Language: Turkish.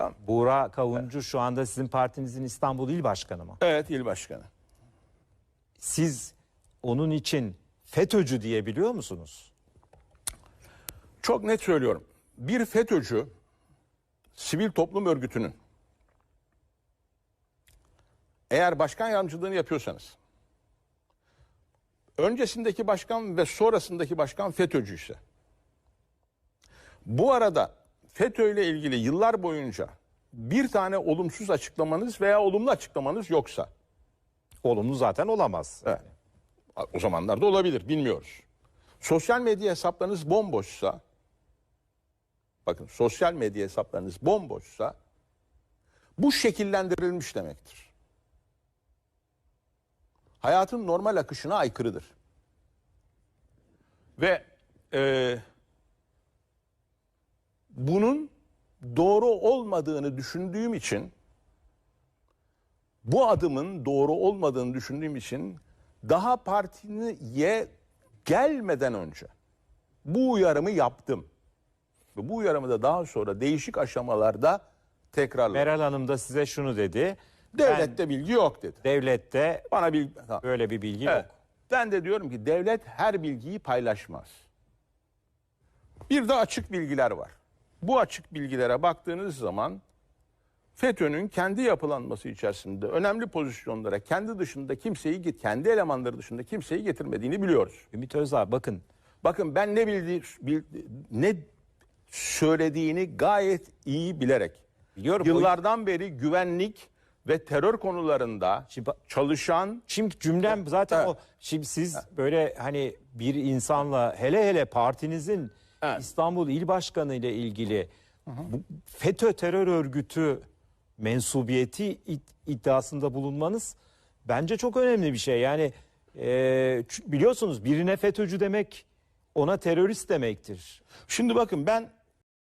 Tamam. Buğra Kavuncu şu anda sizin partinizin İstanbul İl Başkanı mı? Evet il başkanı. Siz onun için FETÖ'cü diyebiliyor musunuz? Çok net söylüyorum. Bir FETÖ'cü sivil toplum örgütünün eğer başkan yardımcılığını yapıyorsanız öncesindeki başkan ve sonrasındaki başkan FETÖ'cü ise bu arada FETÖ ile ilgili yıllar boyunca bir tane olumsuz açıklamanız veya olumlu açıklamanız yoksa Olumlu zaten olamaz. Evet. O zamanlarda olabilir bilmiyoruz. Sosyal medya hesaplarınız bomboşsa bakın sosyal medya hesaplarınız bomboşsa bu şekillendirilmiş demektir. Hayatın normal akışına aykırıdır. Ve e, bunun doğru olmadığını düşündüğüm için bu adımın doğru olmadığını düşündüğüm için daha partiye gelmeden önce bu uyarımı yaptım. Ve bu uyarımı da daha sonra değişik aşamalarda tekrarladım. Meral Hanım da size şunu dedi. Devlette bilgi yok dedi. Devlette Bana bilgi... Böyle bir bilgi Evet. yok. Ben de diyorum ki devlet her bilgiyi paylaşmaz. Bir de açık bilgiler var. Bu açık bilgilere baktığınız zaman FETÖ'nün kendi yapılanması içerisinde önemli pozisyonlara kendi dışında kimseyi git kendi elemanları dışında kimseyi getirmediğini biliyoruz. Ümit Özdağ bakın Bakın ben ne bildiği bil- ne söylediğini gayet iyi bilerek Biliyorum, Yıllardan beri güvenlik ve terör konularında Şimdi- çalışan Şimdi cümlem zaten Evet. o. Şimdi siz böyle hani bir insanla hele hele partinizin Evet. İstanbul İl Başkanı ile ilgili bu FETÖ terör örgütü mensubiyeti id- iddiasında bulunmanız bence çok önemli bir şey. Yani e, biliyorsunuz birine FETÖ'cü demek ona terörist demektir. Şimdi bakın ben